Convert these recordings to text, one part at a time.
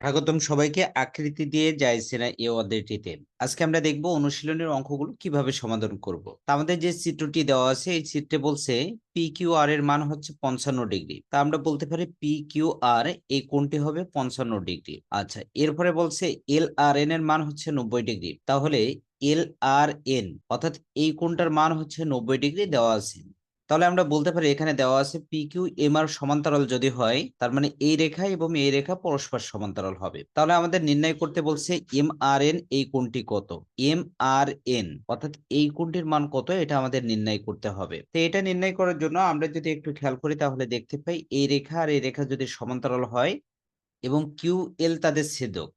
স্বাগতম সবাইকে। আকৃতি দিয়ে যাইছে না এ অধ্যায়টিতে। আজকে আমরা দেখব অনুশীলনের অঙ্কগুলো কীভাবে সমাধান করব। তা আমাদের যে চিত্রটি দেওয়া আছে, এই চিত্রে বলছে পি কিউ আর এর মান হচ্ছে পঞ্চান্ন ডিগ্রি। তা আমরা বলতে পারি পি কিউ আর এই কোণটি হবে? পঞ্চান্ন ডিগ্রি। আচ্ছা এরপরে বলছে এল আর এন এর মান হচ্ছে নব্বই ডিগ্রি। তাহলে এল আর এন অর্থাৎ এই কোণটার মান হচ্ছে নব্বই ডিগ্রি দেওয়া আছে। তাহলে আমরা বলতে পারি এখানে দেওয়া আছে পি কিউ এম আর সমান্তরাল যদি হয়, তার মানে এই রেখা এবং এই রেখা পরস্পর সমান্তরাল হবে। তাহলে আমাদের নির্ণয় করতে বলছে এম আর এন এই কোণটি কত? এম আর এন অর্থাৎ এই কোণটির মান কত? এটা আমাদের নির্ণয় করতে হবে। তো এটা নির্ণয় করার জন্য আমরা যদি একটু খেয়াল করি, তাহলে দেখতে পাই এই রেখা আর এই রেখা যদি সমান্তরাল হয় এবং কিউ এল তাদের ছেদক।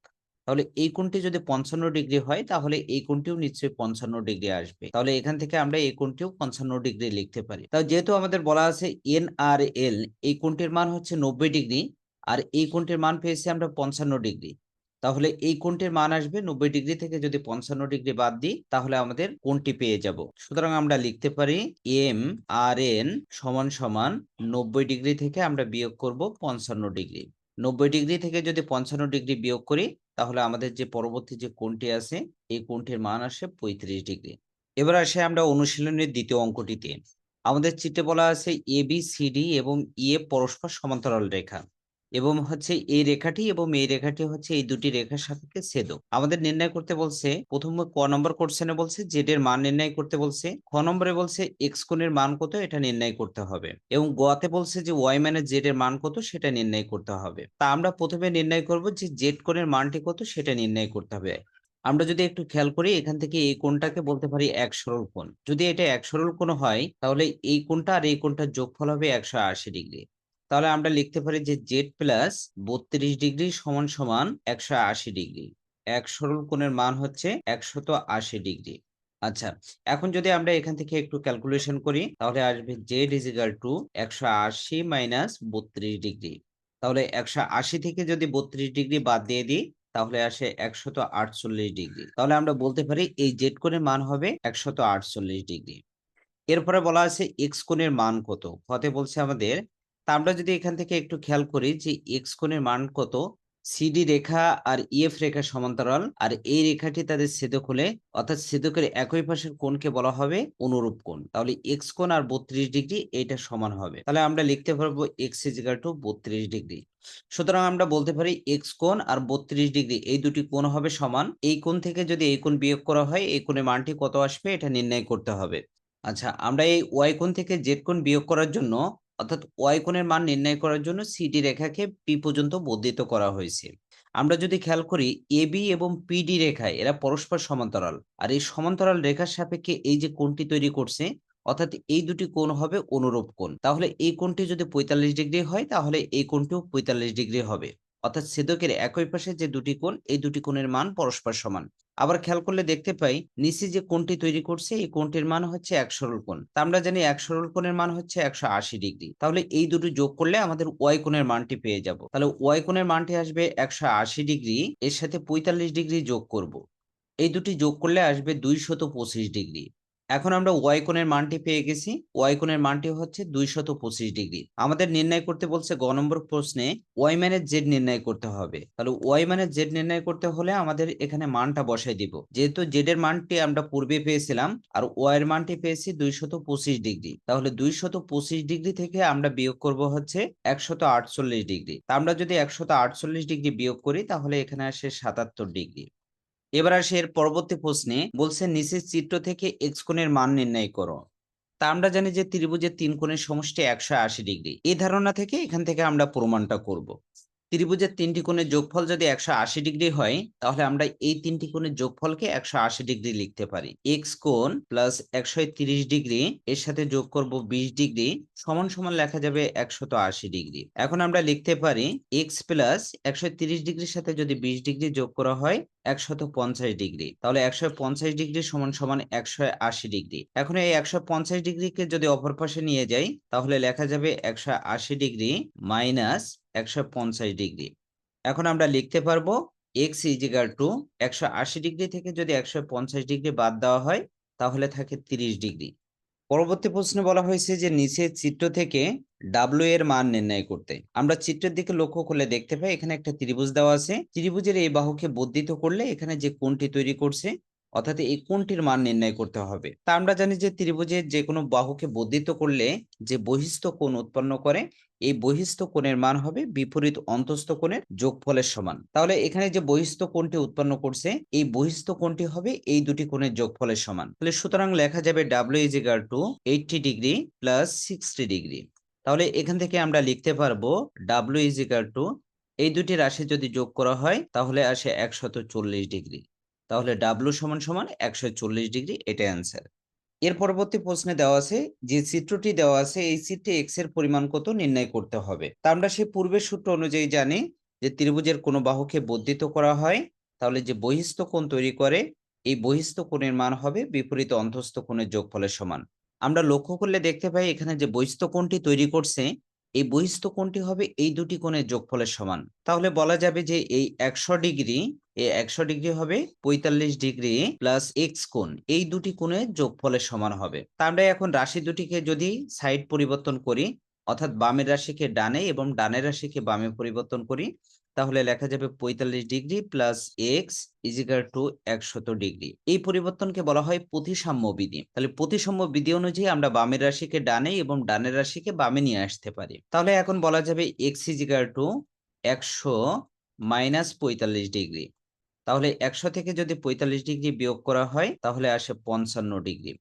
তাহলে এই কোণটি যদি পঞ্চান্ন ডিগ্রি হয়, তাহলে এই কোণটিও নিশ্চয়ই পঞ্চান্ন ডিগ্রি আসবে। তাহলে এখান থেকে আমরা এই কোণটিও পঞ্চান্ন ডিগ্রি লিখতে পারি। তাও যেহেতু আমাদের বলা আছে এন আর এল, এই কোণটির মান হচ্ছে নব্বই ডিগ্রি, আর এই কোণটির মান পেয়েছি আমরা পঞ্চান্ন ডিগ্রি। তাহলে এই কোণটির মান আসবে নব্বই ডিগ্রি থেকে যদি পঞ্চান্ন ডিগ্রি বাদ দিই, তাহলে আমাদের কোণটি পেয়ে যাব। সুতরাং আমরা লিখতে পারি এম আর এন সমান সমান নব্বই ডিগ্রি থেকে আমরা বিয়োগ করব পঞ্চান্ন ডিগ্রি। নব্বই ডিগ্রি থেকে যদি পঞ্চান্ন ডিগ্রি বিয়োগ করি তাহলে আমাদের যে পরবর্তী যে কোণটি আছে, এই কোণটির মান আসে পঁয়ত্রিশ ডিগ্রি। এবার আসে আমরা অনুশীলনের দ্বিতীয় অঙ্কটিতে। আমাদের চিত্রে বলা আছে এ বি সি ডি এবং ই এ পরস্পর সমান্তরাল রেখা। এবং হচ্ছে এই রেখাটি এবং এই রেখাটি হচ্ছে এই দুটি রেখার সাপেক্ষে ছেদক। আমাদের নির্ণয় করতে বলছে, প্রথম ক নম্বর কোশ্চেনে বলছে জেড এর মান নির্ণয় করতে বলছে, খ নম্বরে বলছে এক্স কোণের মান কত, এটা নির্ণয় করতে হবে। এবং গোয়াতে বলছে যে ওয়াই মানে জেড এর মান কত, সেটা নির্ণয় করতে হবে। তা আমরা প্রথমে নির্ণয় করব যে জেড কোণের মানটি কত, সেটা নির্ণয় করতে হবে। আমরা যদি একটু খেয়াল করি, এখান থেকে এই কোণটাকে বলতে পারি এক সরল কোণ। যদি এটা এক সরল কোণ হয়, তাহলে এই কোণটা আর এই কোণটার যোগফল হবে একশো আশি ডিগ্রি। তাহলে আমরা লিখতে পারি যে জেড প্লাস বত্রিশ ডিগ্রি সমান সমান একশো আশি ডিগ্রি। এক সরল কোণের মান হচ্ছে একশত আশি ডিগ্রি। আচ্ছা এখন যদি আমরা এখান থেকে একটু ক্যালকুলেশন করি, তাহলে আসবে জেড ইজিক্যাল টু একশো আশি মাইনাস বত্রিশ ডিগ্রি। তাহলে একশো আশি থেকে যদি বত্রিশ ডিগ্রি বাদ দিয়ে দিই, তাহলে আসে একশত আটচল্লিশ ডিগ্রি। তাহলে আমরা বলতে পারি এই জেড কোণের মান হবে একশত আটচল্লিশ ডিগ্রি। এরপরে বলা আছে এক্স কোণের মান কত? হতে বলছে আমাদের তা আমরা যদি এখান থেকে একটু খেয়াল করি যে এক্স কোণের মান কত সিডি রেখা আর ইএফ রেখা সমান্তরাল, আর এই রেখাটি তাদের ছেদক হলে, অর্থাৎ ছেদকের একই পাশের কোণকে বলা হবে অনুরূপ কোণ। তাহলে এক্স কোণ আর বত্রিশ ডিগ্রি এটা সমান হবে। তাহলে আমরা লিখতে পারব এক্স ইজিক্যাল টু বত্রিশ ডিগ্রি। সুতরাং আমরা বলতে পারি এক্স কোণ আর বত্রিশ ডিগ্রি, এই দুটি কোণ হবে সমান। এই কোণ থেকে যদি এই কোণ বিয়োগ করা হয়, এই কোণের মানটি কত আসবে এটা নির্ণয় করতে হবে। আচ্ছা আমরা এই ওয়াই কোণ থেকে জেড কোণ বিয়োগ করার জন্য অর্থাৎ ওয়াই কোণের মান নির্ণয় করার জন্য সিডি রেখাকে পি পর্যন্ত বর্ধিত করা হয়েছে। আমরা যদি খেয়াল করি এবি এবং পিডি রেখায় এরা পরস্পর সমান্তরাল, আর এই সমান্তরাল রেখার সাপেক্ষে এই যে কোণটি তৈরি করছে, অর্থাৎ এই দুটি কোণ হবে অনুরূপ কোণ। তাহলে এই কোণটি যদি পঁয়তাল্লিশ ডিগ্রি হয়, তাহলে এই কোণটিও পঁয়তাল্লিশ ডিগ্রি হবে। অর্থাৎ ছেদকের একই পাশে যে দুটি কোণ, এই দুটি কোণের মান পরস্পর সমান। আবার খেয়াল করলে দেখতে পাই, নিচে যে কোণটি তৈরি করছে, এই কোণটির মান হচ্ছে এক সরল কোণ। তা আমরা জানি এক সরল কোণের মান হচ্ছে একশো আশি ডিগ্রি। তাহলে এই দুটো যোগ করলে আমাদের ওয়াই কোণের মানটি পেয়ে যাব। তাহলে ওয়াই কোণের মানটি আসবে একশো আশি ডিগ্রি, এর সাথে পঁয়তাল্লিশ ডিগ্রি যোগ করব। এই দুটি যোগ করলে আসবে দুইশত পঁচিশ ডিগ্রি। এখন আমরা ওয়াই কোণের মানটি পেয়ে গেছি। ওয়াই কোণের মানটি হচ্ছে দুইশত পঁচিশ ডিগ্রি। আমাদের নির্ণয় করতে বলছে গ নম্বর প্রশ্নে ওয়াই মানে জেড নির্ণয় করতে হবে। তাহলে ওয়াই মানে জেড নির্ণয় করতে হলে আমাদের এখানে মানটা বসাই দিব। যেহেতু জেড এর মানটি আমরা পূর্বে পেয়েছিলাম আর ওয়াই এর মানটি পেয়েছি দুইশত পঁচিশ ডিগ্রি। তাহলে দুইশত পঁচিশ ডিগ্রি থেকে আমরা বিয়োগ করব হচ্ছে একশত আটচল্লিশ ডিগ্রি। আমরা যদি একশত আটচল্লিশ ডিগ্রি বিয়োগ করি তাহলে এখানে আসে সাতাত্তর ডিগ্রি। এবার আসে এর পরবর্তী প্রশ্নে। বলছে, নিচের চিত্র থেকে এক্স কোণের মান নির্ণয় করো। তা আমরা জানি যে ত্রিভুজের তিন কোণের সমষ্টি একশো আশি ডিগ্রি। এই ধারণা থেকে এখান থেকে আমরা প্রমাণটা করব। ত্রিভুজের তিনটি কোণের যোগফল যদি একশো আশি ডিগ্রি হয়, তাহলে আমরা এই তিনটি কোণের যোগফলকে একশো আশি ডিগ্রি লিখতে পারি। এক্স কোণ প্লাস একশো তিরিশ ডিগ্রি, এর সাথে যোগ করব বিশ ডিগ্রি, সমান সমান লেখা যাবে একশত আশি ডিগ্রি। এখন আমরা লিখতে পারি এক্স প্লাস একশো তিরিশ ডিগ্রির সাথে যদি বিশ ডিগ্রি যোগ করা হয় একশত পঞ্চাশ ডিগ্রি। তাহলে একশো পঞ্চাশ ডিগ্রি সমান সমান একশো আশি ডিগ্রি। এখন এই একশো পঞ্চাশ ডিগ্রিকে যদি অপর পাশে নিয়ে যাই, তাহলে লেখা যাবে একশো আশি ডিগ্রি মাইনাস একশো পঞ্চাশ ডিগ্রি। এখন আমরা লিখতে পারব এক্স ইজিক্যাল টু একশো আশি ডিগ্রি থেকে যদি একশো পঞ্চাশ ডিগ্রি বাদ দেওয়া হয়, তাহলে থাকে তিরিশ ডিগ্রি। পরবর্তী প্রশ্নে বলা হয়েছে যে নিচের চিত্র থেকে ডাব্লিউ এর মান নির্ণয় করতে। আমরা চিত্রের দিকে লক্ষ্য করলে দেখতে পাই এখানে একটা ত্রিভুজ দেওয়া আছে। ত্রিভুজের এই বাহুকে বর্ধিত করলে এখানে যে কোনটি তৈরি করছে অর্থাৎ এই কোণটির মান নির্ণয় করতে হবে? তা আমরা জানি যে ত্রিভুজের যে কোনো বাহুকে বর্ধিত করলে যে বহিস্থ কোণ উৎপন্ন করে, এই বহিস্থ কোণের মান হবে বিপরীত অন্তস্থ কোণের যোগফলের সমান। তাহলে এখানে যে বহিস্থ কোণটি উৎপন্ন করছে, এই বহিস্থ কোণটি হবে এই দুটি কোণের যোগফলের সমান। তাহলে সুতরাং লেখা যাবে W is equal to eighty degree plus sixty degree তাহলে এখান থেকে আমরা লিখতে পারব ডাব্লিউ ইজ ইকাল টু এই দুটি রাশি যদি যোগ করা হয়, তাহলে আসে একশত চল্লিশ ডিগ্রি তাহলে ডাব্লু সমান সমান একশো চল্লিশ ডিগ্রি এটাই অ্যান্সার এর পরবর্তী প্রশ্নে দেওয়া আছে, যে চিত্রটি দেওয়া আছে, এই চিত্রে এক্সের পরিমাণ কত নির্ণয় করতে হবে। তা আমরা সেই পূর্বের সূত্র অনুযায়ী জানি যে ত্রিভুজের কোনো বাহুকে বর্ধিত করা হয়, তাহলে যে বহিস্থ কোণ তৈরি করে, এই বহিস্থ কোণের মান হবে বিপরীত অন্তস্থ কোণের যোগফলের সমান। আমরা লক্ষ্য করলে দেখতে পাই এখানে যে বহিস্থ কোণটি তৈরি করছে এই বহিস্থ কোণটি হবে এই দুটি কোণের যোগফলের সমান। তাহলে বলা যাবে যে এই একশো ডিগ্রি, এই একশো ডিগ্রি হবে পঁয়তাল্লিশ ডিগ্রি প্লাস এক্স কোণ। এই দুটি কোণের যোগফলের সমান হবে। তা আমরা এখন রাশি দুটিকে যদি সাইড পরিবর্তন করি, অর্থাৎ বামের রাশিকে ডানে এবং ডানের রাশিকে বামে পরিবর্তন করি তাহলে লেখা যাবে পঁয়তাল্লিশ degree plus X equal to একশত ডিগ্রি। এই পরিবর্তনকে বলা হয় প্রতিসাম্য বিধি। তাহলে প্রতিসাম্য বিধি অনুযায়ী আমরা বামের রাশিকে ডানে এবং ডানের রাশিকে বামে নিয়ে আসতে পারি। তাহলে এখন বলা যাবে এক্স ইজিকাল টু একশো মাইনাস পঁয়তাল্লিশ ডিগ্রি। তাহলে একশো থেকে যদি পঁয়তাল্লিশ ডিগ্রি বিয়োগ করা হয়, তাহলে আসে পঞ্চান্ন ডিগ্রি।